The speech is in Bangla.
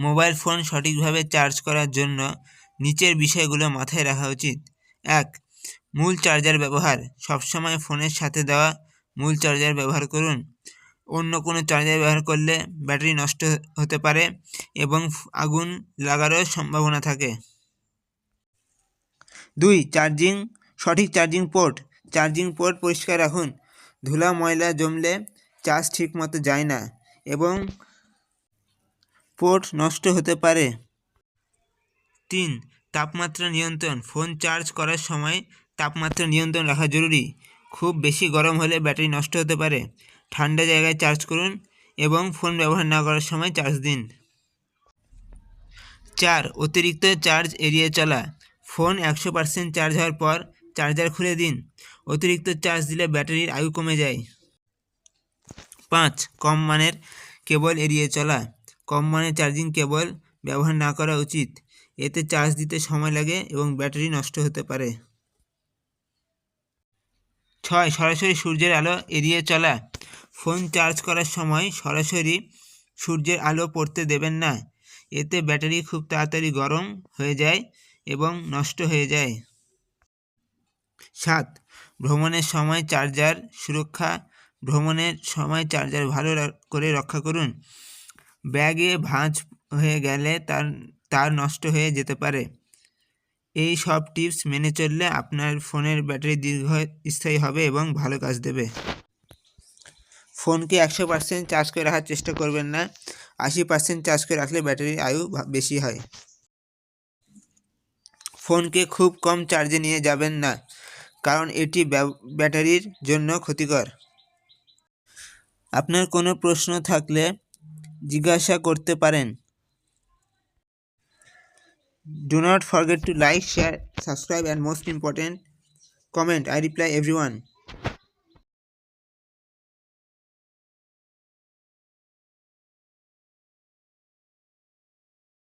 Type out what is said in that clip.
মোবাইল ফোন সঠিকভাবে চার্জ করার জন্য নিচের বিষয়গুলো মাথায় রাখা উচিত। এক, মূল চার্জার ব্যবহার। সবসময় ফোনের সাথে দেওয়া মূল চার্জার ব্যবহার করুন। অন্য কোনো চার্জার ব্যবহার করলে ব্যাটারি নষ্ট হতে পারে এবং আগুন লাগারও সম্ভাবনা থাকে। দুই, চার্জিং। সঠিক চার্জিং পোর্ট। চার্জিং পোর্ট পরিষ্কার রাখুন। ধুলা, ময়লা জমলে চার্জ ঠিকমতো যায় না এবং পোর্ট নষ্ট হতে পারে। তিন, তাপমাত্রা নিয়ন্ত্রণ। ফোন চার্জ করার সময় তাপমাত্রা নিয়ন্ত্রণ রাখা জরুরি। খুব বেশি গরম হলে ব্যাটারি নষ্ট হতে পারে। ঠান্ডা জায়গায় চার্জ করুন এবং ফোন ব্যবহার না করার সময় চার্জ দিন। চার, অতিরিক্ত চার্জ এড়িয়ে চলা। ফোন একশো পার্সেন্ট চার্জ হওয়ার পর চার্জার খুলে দিন। অতিরিক্ত চার্জ দিলে ব্যাটারির আয়ু কমে যায়। পাঁচ, কম মানের কেবল এড়িয়ে চলা। কম মানের চার্জিং কেবল ব্যবহার না করা উচিত। এতে চার্জ দিতে সময় লাগে এবং ব্যাটারি নষ্ট হতে পারে। ছয়, সরাসরি সূর্যের আলো এড়িয়ে চলা। ফোন চার্জ করার সময় সরাসরি সূর্যের আলো পড়তে দেবেন না। এতে ব্যাটারি খুব তাড়াতাড়ি গরম হয়ে যায় এবং নষ্ট হয়ে যায়। সাত, ভ্রমণের সময় চার্জার সুরক্ষা। ভ্রমণের সময় চার্জার ভালো করে রক্ষা করুন। ব্যাগে ভাঁজ হয়ে গেলে তার তার নষ্ট হয়ে যেতে পারে। এই সব টিপস মেনে চললে আপনার ফোনের ব্যাটারি দীর্ঘস্থায়ী হবে এবং ভালো কাজ দেবে। ফোনকে একশো পার্সেন্ট চার্জ করে রাখার চেষ্টা করবেন না। আশি পার্সেন্ট চার্জ করে রাখলে ব্যাটারির আয়ু বেশি হয়। ফোনকে খুব কম চার্জে নিয়ে যাবেন না, কারণ এটি ব্যাটারির জন্য ক্ষতিকর। আপনার কোনো প্রশ্ন থাকলে জিজ্ঞাসা করতে পারেন। Do not forget to like share subscribe and most important comment I reply every